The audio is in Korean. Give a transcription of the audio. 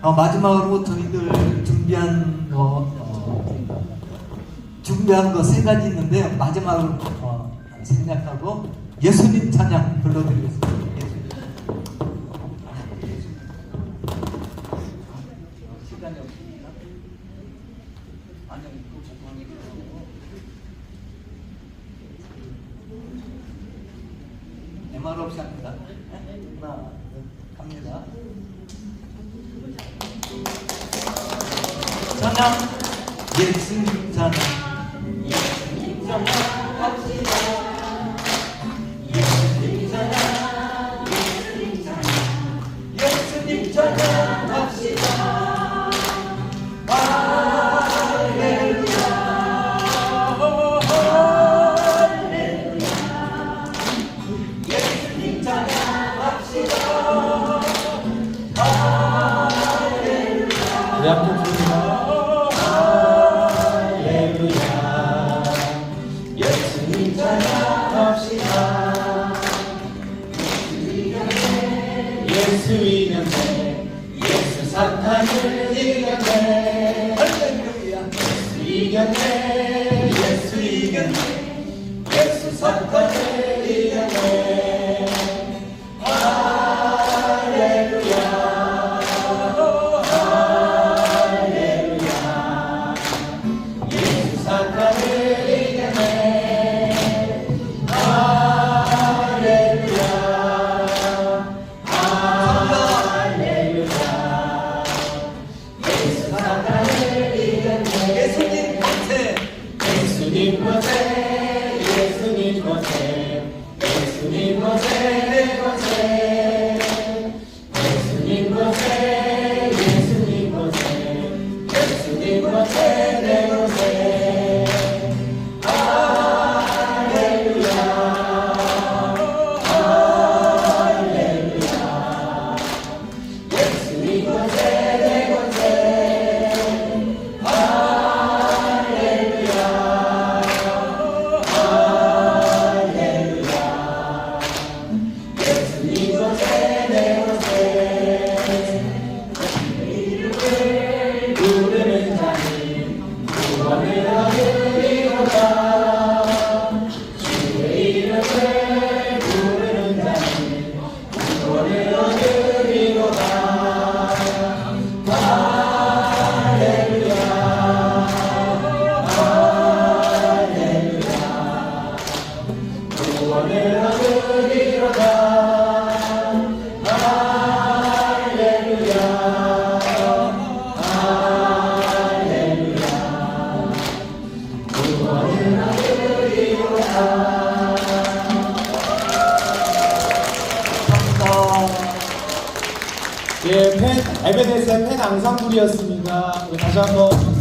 어, 마지막으로 저희들 준비한 거 어, 준비한 거 세 가지 있는데요. 마지막으로 어, 생략하고 예수님 찬양 불러드리겠습니다. 시간이 없습니다. 아니요, 이거 공항에 MR 없이 합니다. 하나, 둘, 갑니다. 찬양 예수님 찬양 예수님 찬양 합시다 예수님 찬양 예수님 찬양 예수님 찬양 합시다 할렐루야 할렐루야 예수님 찬양 찬양합시다. 예수 이겼네. 예수 사탄을 이겼네. 예수 이겼네. 예수 이겼네. 예수 사탄을 이겼네. 예수 에베데스의 팬 앙상블이었습니다. 다시 한번